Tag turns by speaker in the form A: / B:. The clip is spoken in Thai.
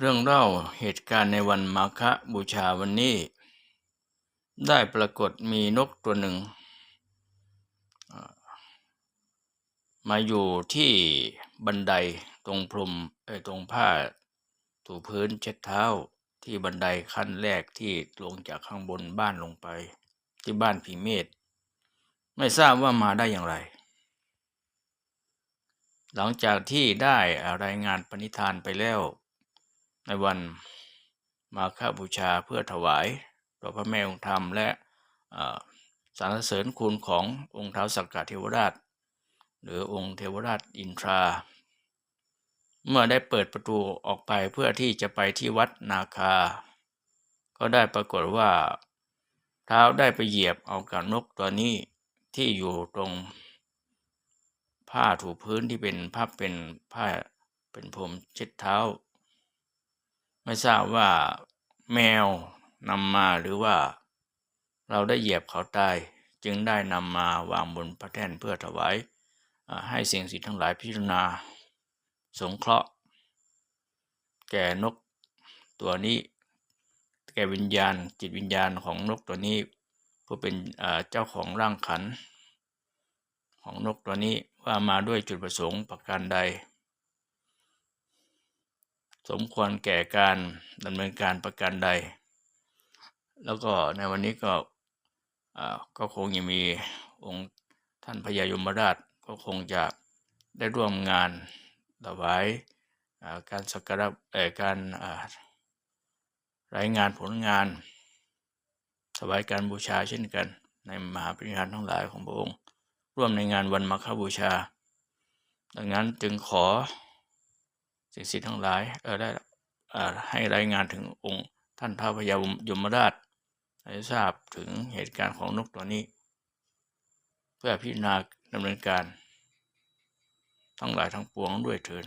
A: เรื่องเล่าเหตุการณ์ในวันมาฆบูชาวันนี้ ได้ปรากฏมีนกตัวหนึ่ง มาอยู่ที่บันไดตรงพรมเอ้ตรงผ้าถูพื้นเช็ดเท้าที่บันไดขั้นแรกที่ลงจากข้างบนบ้านลงไป ที่บ้านผีเมธไม่ทราบว่ามาได้อย่างไร หลังจากที่ได้รายงานปณิธานไปแล้ว ในวันมาฆบูชาเพื่อถวายต่อพระแม่องค์ธรรมและสรรเสริญคุณขององค์ท้าวสักกะเทวราช หรือองค์เทวราชอินทรา เมื่อได้เปิดประตูออกไปเพื่อที่จะไปที่วัดนาคา ก็ได้ปรากฏว่า เท้าได้ไปเหยียบเอากับนกตัวนี้ที่อยู่ตรงผ้าถูพื้นที่เป็นผ้าเป็นผ้าเป็นผมเช็ดเท้า ไม่ทราบว่าแมวนำมาหรือว่า เราได้เหยียบเขาตายจึงได้นำมาวางบนพระแท่นเพื่อถวายให้สิ่งศักดิ์สิทธิ์ทั้งหลายพิจารณา สงเคราะห์ แก่นกตัวนี้ แก่วิญญาณ จิตวิญญาณของนกตัวนี้ผู้เป็นเจ้าของร่างขัน ของนกตัวนี้ว่ามาด้วยจุดประสงค์ประการใด สมควรแก่การดำเนินการประการใด แล้วก็ในวันนี้ก็ก็คงจะมีองค์ท่านพญายมราชก็คงจะได้ร่วมงานถวายการสักการะการรายงานผลงานถวายการบูชาเช่นกัน ในมหาปริญญาณทั้งหลายของพระองค์ ร่วมในงานวันมาฆบูชา ดังนั้นจึงขอ สิ่งศักดิ์สิทธิ์ทั้งหลายเออได้เอ่อให้รายงานถึงองค์ท่านพระพญายมราชให้ทราบถึงเหตุการณ์ของนกตัวนี้ เพื่อพิจารณาดำเนินการ ทั้งหลายทั้งปวงด้วยเถิด